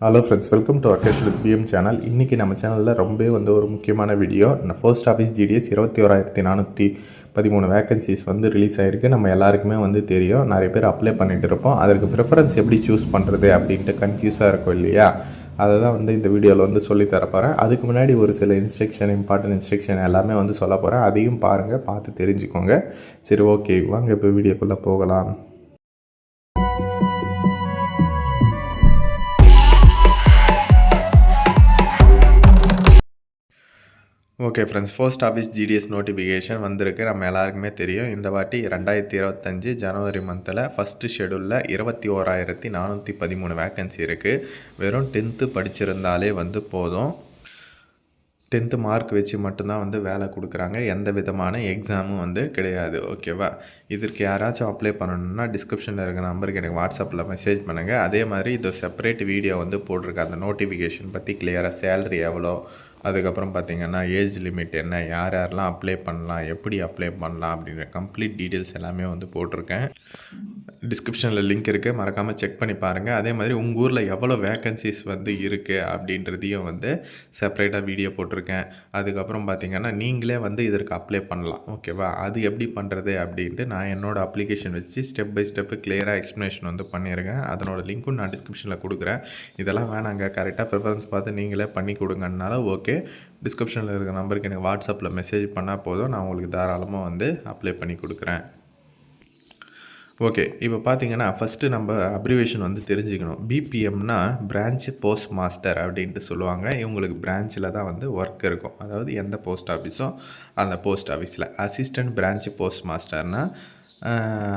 Hello friends welcome to Akesh with PM channel இன்றைக்கி நம்ம சேனலில் ரொம்பவே வந்து ஒரு முக்கியமான வீடியோ போஸ்ட் ஆஃபீஸ் ஜிடிஎஸ் இருபத்தி ஓராயிரத்தி நானூற்றி பதிமூணு வேகன்சிஸ் வந்து ரிலீஸ் ஆகிருக்கு நம்ம எல்லாருக்குமே வந்து தெரியும். நிறைய பேர் அப்ளை பண்ணிட்டு இருப்போம். அதற்கு ப்ரிஃபரன்ஸ் எப்படி சூஸ் பண்ணுறது அப்படின்ட்டு கன்ஃபியூஸாக இருக்கும் இல்லையா? அதை தான் வந்து இந்த வீடியோவில் வந்து சொல்லி தரப்போகிறேன் அதுக்கு முன்னாடி ஒரு சில இன்ஸ்ட்ரக்ஷன் இம்பார்ட்டன்ட் இன்ஸ்ட்ரக்ஷன் எல்லாமே வந்து சொல்ல போகிறேன் அதையும் பாருங்கள் பார்த்து தெரிஞ்சுக்கோங்க. சரி ஓகே வாங்க இப்போ வீடியோக்குள்ளே போகலாம். Okay friends post office GDS notification வந்திருக்கு. நம்ம எல்லாருக்குமே தெரியும். இந்த வாட்டி ரெண்டாயிரத்தி இருபத்தஞ்சி ஜனவரி மந்தில் ஃபஸ்ட்டு ஷெடியூலில் இருபத்தி ஓராயிரத்தி நானூற்றி பதிமூணு வேக்கன்சி இருக்குது வெறும் டென்த்து படிச்சிருந்தாலே வந்து போதும். டென்த்து மார்க் வச்சு மட்டும்தான் வந்து வேலை கொடுக்குறாங்க. எந்த விதமான எக்ஸாமும் வந்து கிடையாது. ஓகேவா இதற்கு யாராச்சும் அப்ளை பண்ணணும்னா டிஸ்கிரிப்ஷனில் இருக்கிற நம்பருக்கு எனக்கு வாட்ஸ்அப்பில் மெசேஜ் பண்ணுங்கள் அதே மாதிரி இது செப்பரேட் வீடியோ வந்து போட்டிருக்கேன் அந்த நோட்டிஃபிகேஷன் பற்றி கிளியராக சேலரி எவ்வளோ? அதுக்கப்புறம் பார்த்திங்கன்னா ஏஜ் லிமிட் என்ன? யார் யாரெல்லாம் அப்ளை பண்ணலாம்? எப்படி அப்ளை பண்ணலாம்? அப்படின்ற கம்ப்ளீட் டீட்டெயில்ஸ் எல்லாமே வந்து போட்டிருக்கேன். டிஸ்கிரிப்ஷனில் லிங்க் இருக்குது மறக்காமல் செக் பண்ணி பாருங்கள் அதே மாதிரி உங்கள் ஊரில் எவ்வளோ வேக்கன்சிஸ் வந்து இருக்குது அப்படின்றதையும் வந்து செப்பரேட்டாக வீடியோ போட்டிருக்கேன். அதுக்கப்புறம் பார்த்தீங்கன்னா நீங்களே வந்து இதற்கு அப்ளை பண்ணலாம். ஓகேவா அது எப்படி பண்ணுறது அப்படின்ட்டு நான் என்னோடய அப்ளிகேஷன் வச்சு ஸ்டெப் பை ஸ்டெப்பு கிளியராக எக்ஸ்ப்ளனேஷன் வந்து பண்ணியிருக்கேன் அதனோட லிங்க்கும் நான் டிஸ்கிரிப்ஷனில் கொடுக்குறேன். இதெல்லாம் வேணாங்க. கரெக்டாக ப்ரிஃபரன்ஸ் பார்த்து நீங்களே பண்ணி கொடுங்கனால ஓகே டிஸ்கிரிப்ஷனில் இருக்கிற நம்பருக்கு எனக்கு வாட்ஸ்அப்பில் மெசேஜ் பண்ணால் போதும். நான் உங்களுக்கு தாராளமாக வந்து அப்ளை பண்ணி கொடுக்குறேன். ஓகே இப்போ பார்த்தீங்கன்னா ஃபஸ்ட்டு நம்ம அப்ரிவேஷன் வந்து தெரிஞ்சுக்கணும். பிபிஎம்னா பிரான்ச் போஸ்ட் மாஸ்டர் அப்படின்ட்டு சொல்லுவாங்க. இவங்களுக்கு பிரான்ச்சில் தான் வந்து ஒர்க் இருக்கும். அதாவது எந்த போஸ்ட் ஆஃபீஸோ அந்த போஸ்ட் ஆஃபீஸில் அசிஸ்டன்ட் பிரான்ச் போஸ்ட் மாஸ்டர்னால்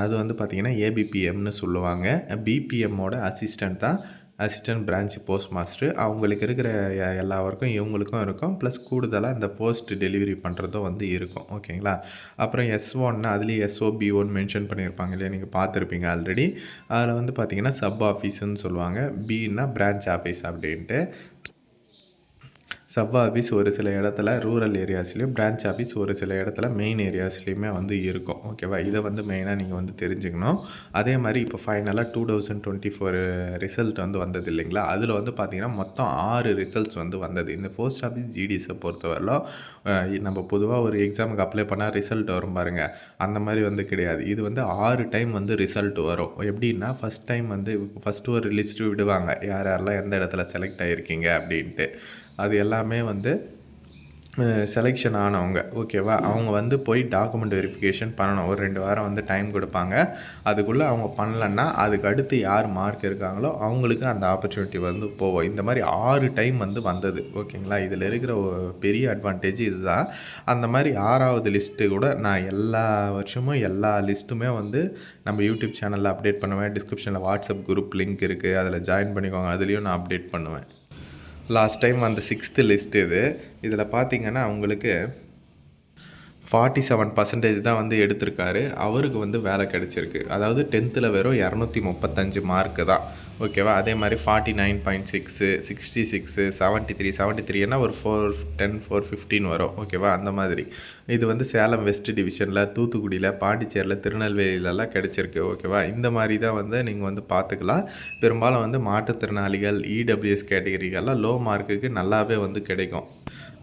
அது வந்து பார்த்திங்கன்னா ஏபிபிஎம்னு சொல்லுவாங்க. பிபிஎம்மோட அசிஸ்டண்ட் தான் அசிஸ்டன்ட் பிரான்ச் போஸ்ட் மாஸ்டர் அவங்களுக்கு இருக்கிற எல்லா ஒர்க்கும் இவங்களுக்கும் இருக்கும். ப்ளஸ் கூடுதலாக இந்த போஸ்ட் டெலிவரி பண்ணுறதும் வந்து இருக்கும். ஓகேங்களா அப்புறம் எஸ் ஒன்னா அதுலேயும் எஸ்ஓ பி ஒன் மென்ஷன் பண்ணியிருப்பாங்க இல்லையா? நீங்கள் பார்த்துருப்பீங்க ஆல்ரெடி அதில் வந்து பார்த்தீங்கன்னா சப் ஆஃபீஸுன்னு சொல்லுவாங்க. பின்னா பிரான்ச் ஆஃபீஸ் அப்படின்ட்டு. சப் ஆஃபீஸ் ஒரு சில இடத்துல ரூரல் ஏரியாஸ்லேயும் பிரான்ச் ஆஃபீஸ் ஒரு சில இடத்துல மெயின் ஏரியாஸ்லேயுமே வந்து இருக்கும். ஓகேவா இதை வந்து மெயினாக நீங்கள் வந்து தெரிஞ்சுக்கணும். அதே மாதிரி இப்போ ஃபைனலாக two thousand twenty four result வந்து வந்தது இல்லைங்களா? அதில் வந்து பார்த்தீங்கன்னா மொத்தம் ஆறு ரிசல்ட்ஸ் வந்து வந்தது. இந்த போஸ்ட் ஆஃபீஸ் ஜிடிஎஸை பொறுத்தவரையிலும் நம்ம பொதுவாக ஒரு எக்ஸாமுக்கு அப்ளை பண்ணால் ரிசல்ட் வரும் பாருங்கள் அந்த மாதிரி வந்து கிடையாது. இது வந்து ஆறு டைம் வந்து ரிசல்ட் வரும். எப்படின்னா ஃபஸ்ட் டைம் வந்து ஃபஸ்ட்டு ஒரு லிஸ்ட்டு விடுவாங்க. யார் யாரெல்லாம் எந்த இடத்துல செலக்ட் ஆகிருக்கீங்க அப்படின்ட்டு. அது எல்லாமே வந்து செலெக்ஷன் ஆனவங்க. ஓகேவா அவங்க வந்து போய் டாக்குமெண்ட் வெரிஃபிகேஷன் பண்ணணும். ஒரு ரெண்டு வாரம் வந்து டைம் கொடுப்பாங்க. அதுக்குள்ளே அவங்க பண்ணலன்னா அதுக்கு அடுத்து யார் மார்க் இருக்காங்களோ அவங்களுக்கு அந்த ஆப்பர்ச்சுனிட்டி வந்து போவோம் இந்த மாதிரி ஆறு டைம் வந்து வந்தது. ஓகேங்களா இதில் இருக்கிற பெரிய அட்வான்டேஜ் இதுதான். அந்த மாதிரி ஆறாவது லிஸ்ட்டு கூட நான் எல்லா வருஷமும் எல்லா லிஸ்ட்டுமே வந்து நம்ம யூடியூப் சேனலில் அப்டேட் பண்ணுவேன். டிஸ்கிரிப்ஷனில் வாட்ஸ்அப் குரூப் லிங்க் இருக்குது அதில் ஜாயின் பண்ணிக்கோங்க. அதுலேயும் நான் அப்டேட் பண்ணுவேன். லாஸ்ட் டைம் அந்த சிக்ஸ்த்து லிஸ்ட் இது. இதில் பார்த்தீங்கன்னா அவங்களுக்கு ஃபார்ட்டி செவன் பர்சன்டேஜ் தான் வந்து எடுத்திருக்காரு. அவருக்கு வந்து வேலை கிடச்சிருக்கு. அதாவது டென்த்தில் வெறும் இரநூத்தி முப்பத்தஞ்சு மார்க்கு தான். ஓகேவா? அதே மாதிரி forty nine point six sixty six seventy three seventy த்ரீனா ஒரு ஃபோர் டென் ஃபோர் ஃபிஃப்டின் வரும். ஓகேவா? அந்த மாதிரி. இது வந்து சேலம் வெஸ்ட் டிவிஷனில் தூத்துக்குடியில் பாண்டிச்சேரியில் திருநெல்வேலியிலலாம் கிடச்சிருக்கு. ஓகேவா? இந்த மாதிரி தான் வந்து நீங்கள் வந்து பார்த்துக்கலாம். பெரும்பாலும் வந்து மாற்றுத்திறனாளிகள் இடபிள்யூஎஸ் கேட்டகரிகள்லாம் லோ மார்க்குக்கு நல்லாவே வந்து கிடைக்கும்.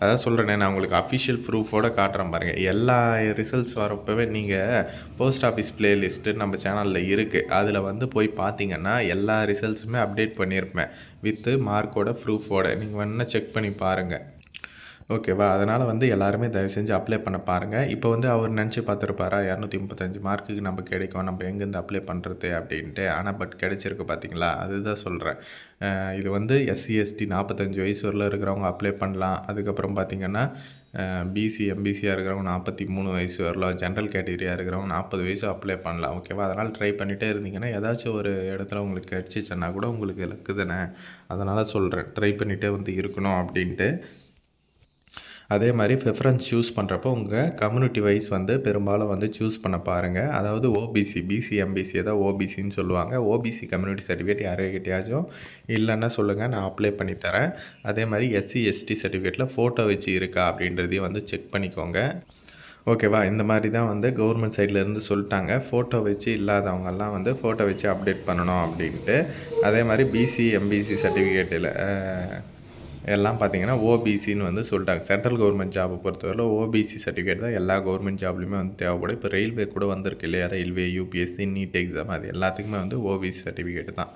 அதான் சொல்கிறேனே நான் உங்களுக்கு அஃபிஷியல் ப்ரூஃபோட காட்டுறேன் பாருங்கள் எல்லா ரிசல்ட்ஸ் வரப்பவே நீங்கள் போஸ்ட் ஆஃபீஸ் பிளேலிஸ்ட்டு நம்ம சேனலில் இருக்குது அதில் வந்து போய் பார்த்தீங்கன்னா எல்லா ரிசல்ட்ஸுமே அப்டேட் பண்ணியிருப்பேன். வித்து மார்க்கோட ப்ரூஃபோட நீங்கள் வேணால் செக் பண்ணி பாருங்கள் ஓகேவா அதனால் வந்து எல்லாருமே தயவு செஞ்சு அப்ளை பண்ண பாருங்கள் இப்போ வந்து அவர் நினச்சி பார்த்துருப்பாரா? இரநூத்தி முப்பத்தஞ்சு மார்க்குக்கு நம்ம கிடைக்கும். நம்ம எங்கேருந்து அப்ளை பண்ணுறது அப்படின்ட்டு. ஆனால் பட் கிடைச்சிருக்கு பார்த்தீங்களா அதுதான் சொல்கிறேன் இது வந்து எஸ்சி எஸ்டி நாற்பத்தஞ்சு வயசு வரல இருக்கிறவங்க அப்ளை பண்ணலாம். அதுக்கப்புறம் பார்த்தீங்கன்னா பிசி எம்பிசியாக இருக்கிறவங்க நாற்பத்தி மூணு வயசு வரலாம். ஜென்ரல் கேட்டகரியாக இருக்கிறவங்க நாற்பது வயசு அப்ளை பண்ணலாம். ஓகேவா அதனால் ட்ரை பண்ணிகிட்டே இருந்தீங்கன்னா ஏதாச்சும் ஒரு இடத்துல உங்களுக்கு கிடச்சிச்சுன்னா கூட உங்களுக்கு இலக்கு தானே? அதனால் சொல்கிறேன் ட்ரை பண்ணிகிட்டே வந்து இருக்கணும் அப்படின்ட்டு. அதே மாதிரி ப்ரிஃபரன்ஸ் சூஸ் பண்ணுறப்போ உங்கள் கம்யூனிட்டி வைஸ் வந்து பெரும்பாலும் வந்து சூஸ் பண்ண பாருங்கள் அதாவது ஓபிசி பிசி எம்பிசி தான் ஓபிசின்னு சொல்லுவாங்க. ஓபிசி கம்யூனிட்டி சர்டிஃபிகேட் யாருக்கிட்டையாச்சும் இல்லைன்னா சொல்லுங்கள் நான் அப்ளை பண்ணி தரேன். அதே மாதிரி எஸ்சி எஸ்டி சர்டிஃபிகேட்டில் ஃபோட்டோ வச்சு இருக்கா அப்படின்றதையும் வந்து செக் பண்ணிக்கோங்க. ஓகேவா இந்த மாதிரி தான் வந்து கவர்மெண்ட் சைட்லேருந்து சொல்லிட்டாங்க. ஃபோட்டோ வச்சு இல்லாதவங்கெல்லாம் வந்து ஃபோட்டோ வச்சு அப்டேட் பண்ணணும் அப்படின்ட்டு. அதே மாதிரி பிசி எம்பிசி சர்டிஃபிகேட்டில் எல்லாம் பார்த்தீங்கன்னா ஓபிசின்னு வந்து சொல்லிட்டாங்க. சென்ட்ரல் கவர்மெண்ட் ஜாபை பொறுத்தவரையில் ஓபிசி சர்டிஃபிகேட் தான் எல்லா கவர்மெண்ட் ஜாப்லையுமே வந்து தேவைப்படும். இப்போ ரயில்வே கூட வந்திருக்கு இல்லையா? ரயில்வே யூபிஎஸ்சி நீட் எக்ஸாம் அது எல்லாத்துக்குமே வந்து ஓபிசி சர்டிஃபிகேட் தான்.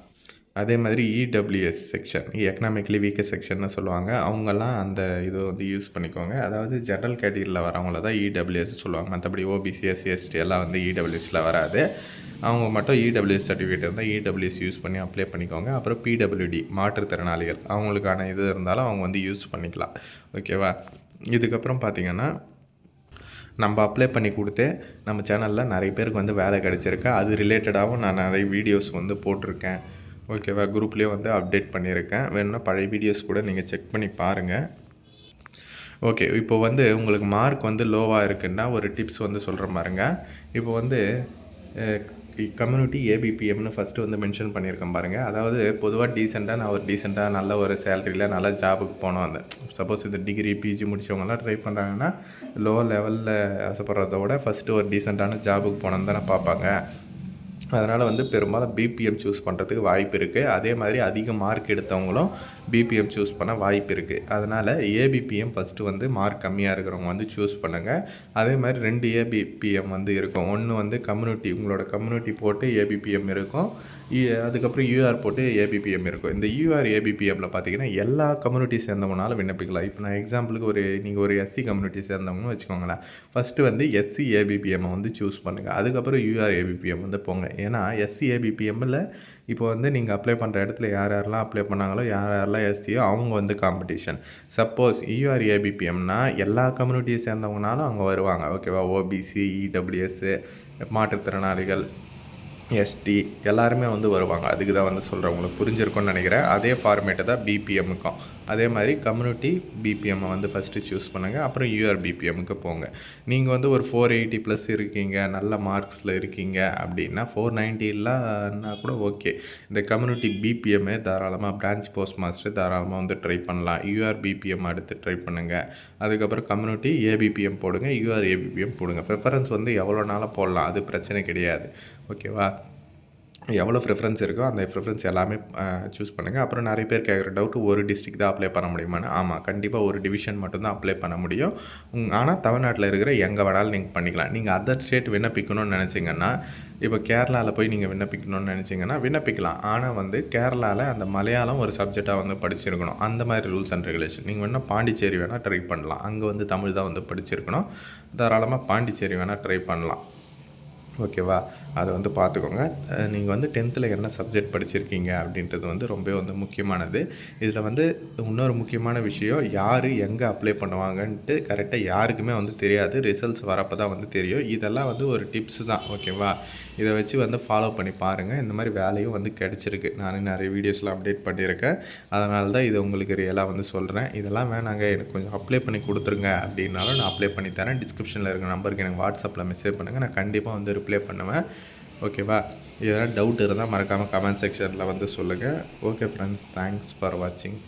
அதே மாதிரி இடபிள்யூஎஸ் செக்ஷன் எக்கனாமிக்கலி வீக்கர் செக்ஷன்னு சொல்லுவாங்க. அவங்கெல்லாம் அந்த இதை வந்து யூஸ் பண்ணிக்கோங்க. அதாவது ஜென்ரல் கேட்டகரியில் வரவங்கள தான் இடபிள்யூஎஸ் சொல்லுவாங்க. மற்றபடி ஓபிசி எஸ்சி எஸ்டி எல்லாம் வந்து இடபிள்யூஎஸில் வராது. அவங்க மட்டும் இடபிள்யூஎஸ் சர்டிஃபிகேட் இருந்தால் இடபிள்யூஎஸ் யூஸ் பண்ணி அப்ளை பண்ணிக்கோங்க. அப்புறம் பிடபிள்யூடி மாற்றுத்திறனாளிகள் அவங்களுக்கான இது இருந்தாலும் அவங்க வந்து யூஸ் பண்ணிக்கலாம். ஓகேவா இதுக்கப்புறம் பார்த்திங்கன்னா நம்ம அப்ளை பண்ணி கொடுத்து நம்ம சேனலில் நிறைய பேருக்கு வந்து வேலை கிடச்சிருக்கு. அது ரிலேட்டடாகவும் நான் நிறைய வீடியோஸ் வந்து போட்டிருக்கேன். ஓகேவா குரூப்லேயே வந்து அப்டேட் பண்ணியிருக்கேன். வேணும்னா பழைய வீடியோஸ் கூட நீங்கள் செக் பண்ணி பாருங்கள் ஓகே இப்போ வந்து உங்களுக்கு மார்க் வந்து லோவாக இருக்குன்னா ஒரு டிப்ஸ் வந்து சொல்கிற மாதிரிங்க. இப்போ வந்து கம்யூனிட்டி ஏபிபிஎம்னு ஃபஸ்ட்டு வந்து மென்ஷன் பண்ணியிருக்கேன் பாருங்கள் அதாவது பொதுவாக டீசெண்டாக நான் ஒரு டீசெண்டாக நல்ல ஒரு சேலரியில் நல்ல ஜாபுக்கு போனோம். அந்த சப்போஸ் இந்த டிகிரி பிஜி முடித்தவங்கலாம் ட்ரை பண்ணுறாங்கன்னா லோ லெவலில் ஆசைப்படுறத விட ஃபஸ்ட்டு ஒரு டீசெண்டான ஜாபுக்கு போனோன்னு தானே பார்ப்பாங்க. அதனால் வந்து பெரும்பாலும் பிபிஎம் சூஸ் பண்ணுறதுக்கு வாய்ப்பு இருக்குது அதே மாதிரி அதிக மார்க் எடுத்தவங்களும் பிபிஎம் சூஸ் பண்ண வாய்ப்பு இருக்குது அதனால் ஏபிபிஎம் ஃபஸ்ட்டு வந்து மார்க் கம்மியாக இருக்கிறவங்க வந்து சூஸ் பண்ணுங்கள் அதே மாதிரி ரெண்டு ஏபிபிஎம் வந்து இருக்கும். ஒன்று வந்து கம்யூனிட்டி உங்களோட கம்யூனிட்டி போட்டு ஏபிபிஎம் இருக்கும். அதுக்கப்புறம் யூஆர் போட்டு ஏபிபிஎம் இருக்கும். இந்த யூஆர் ஏபிபிஎம்மில் பார்த்தீங்கன்னா எல்லா கம்யூனிட்டி சேர்ந்தவனாலும் விண்ணப்பிக்கலாம். இப்போ நான் எக்ஸாம்பிளுக்கு ஒரு நீங்கள் ஒரு எஸ்சி கம்யூனிட்டி சேர்ந்தவங்கன்னு வச்சுக்கோங்களேன். ஃபஸ்ட்டு வந்து எஸ்சி ஏபிபிஎம்மை வந்து சூஸ் பண்ணுங்கள் அதுக்கப்புறம் யூஆர் ஏபிபிஎம் வந்து போங்க. ஏன்னா எஸ்சி ஏபிபிஎம்மில் இப்போ வந்து நீங்கள் அப்ளை பண்ணுற இடத்துல யார் யாரெல்லாம் அப்ளை பண்ணாங்களோ யார் யாரெல்லாம் எஸ்சியோ அவங்க வந்து காம்படிஷன் சப்போஸ் யூஆர் ஏபிபிஎம்னா எல்லா கம்யூனிட்டியை சேர்ந்தவங்கனாலும் அவங்க வருவாங்க. ஓகேவா ஓபிசி இடபிள்யூஎஸ்ஸு e, மாற்றுத்திறனாளிகள் எஸ்டி எல்லாருமே வந்து வருவாங்க. அதுக்கு தான் வந்து சொல்கிறேன் உங்களுக்கு புரிஞ்சிருக்கும்னு நினைக்கிறேன். அதே ஃபார்மேட்டை தான் பிபிஎம்முக்கும் அதே மாதிரி கம்யூனிட்டி பிபிஎம்மை வந்து ஃபஸ்ட்டு சூஸ் பண்ணுங்கள் அப்புறம் யூஆர் பிபிஎம்முக்கு போங்க. நீங்கள் வந்து ஒரு ஃபோர் எயிட்டி ப்ளஸ் இருக்கீங்க. நல்ல மார்க்ஸில் இருக்கீங்க அப்படின்னா ஃபோர் நைன்ட்டிலாம்னா கூட ஓகே இந்த கம்யூனிட்டி பிபிஎம்மே தாராளமாக பிரான்ச் போஸ்ட் மாஸ்டர் தாராளமாக வந்து ட்ரை பண்ணலாம். யூஆர் பிபிஎம் அடுத்து ட்ரை பண்ணுங்கள் அதுக்கப்புறம் கம்யூனிட்டி ஏபிபிஎம் போடுங்க. யூஆர் ஏபிபிஎம் போடுங்க. ப்ரிஃபரன்ஸ் வந்து எவ்வளோ நாளாக போடலாம்? அது பிரச்சனை கிடையாது. ஓகேவா எவ்வளோ ப்ரிஃபரன்ஸ் இருக்கோ அந்த ப்ரிஃபரன்ஸ் எல்லாமே சூஸ் பண்ணுங்கள் அப்புறம் நிறைய பேர் கேட்குற டவுட் ஒரு டிஸ்ட்ரிக் தான் அப்ளை பண்ண முடியுமான்னு ஆமாம் கண்டிப்பாக ஒரு டிவிஷன் மட்டும்தான் அப்ளை பண்ண முடியும். ஆனால் தமிழ்நாட்டில் இருக்கிற எங்கே வேணாலும் நீங்கள் பண்ணிக்கலாம். நீங்கள் அதர் ஸ்டேட் விண்ணப்பிக்கணும்னு நினச்சிங்கன்னா இப்போ கேரளாவில் போய் நீங்கள் விண்ணப்பிக்கணும்னு நினச்சிங்கன்னா விண்ணப்பிக்கலாம். ஆனால் வந்து கேரளாவில் அந்த மலையாளம் ஒரு சப்ஜெக்டாக வந்து படிச்சிருக்கணும். அந்த மாதிரி ரூல்ஸ் அண்ட் ரெகுலேஷன் நீங்கள் வேணால் பாண்டிச்சேரி வேணால் ட்ரை பண்ணலாம். அங்கே வந்து தமிழ் தான் வந்து படிச்சிருக்கணும். தாராளமாக பாண்டிச்சேரி வேணால் ட்ரை பண்ணலாம். ஓகேவா? அதை வந்து பார்த்துக்கோங்க. நீங்கள் வந்து டென்த்தில் என்ன சப்ஜெக்ட் படிச்சிருக்கீங்க அப்படின்றது வந்து ரொம்ப வந்து முக்கியமானது. இதில் வந்து இன்னொரு முக்கியமான விஷயம் யார் எங்கே அப்ளை பண்ணுவாங்கன்ட்டு கரெக்டாக யாருக்குமே வந்து தெரியாது. ரிசல்ட்ஸ் வரப்போ தான் வந்து தெரியும். இதெல்லாம் வந்து ஒரு டிப்ஸ் தான் ஓகேவா? இதை வச்சு வந்து ஃபாலோ பண்ணி பாருங்கள் இந்த மாதிரி வேலையும் வந்து கிடச்சிருக்கு. நானும் நிறைய வீடியோஸ்லாம் அப்டேட் பண்ணியிருக்கேன். அதனால தான் இது உங்களுக்கு ரியலாக வந்து சொல்கிறேன் இதெல்லாம் வேணாங்க. எனக்கு கொஞ்சம் அப்ளை பண்ணி கொடுத்துருங்க அப்படின்னாலும் நான் அப்ளை பண்ணி தரேன். டிஸ்கிரிப்ஷனில் இருக்க நம்பருக்கு எனக்கு வாட்ஸ்அப்பில் மெசேஜ் பண்ணுங்கள் நான் கண்டிப்பாக வந்து ரிப்ளை பண்ணுவேன். ஓகேவா எதனா டவுட் இருந்தால் மறக்காமல் கமெண்ட் செக்ஷனில் வந்து சொல்லுங்கள் ஓகே ஃப்ரெண்ட்ஸ் தேங்க்ஸ் ஃபார் வாட்சிங்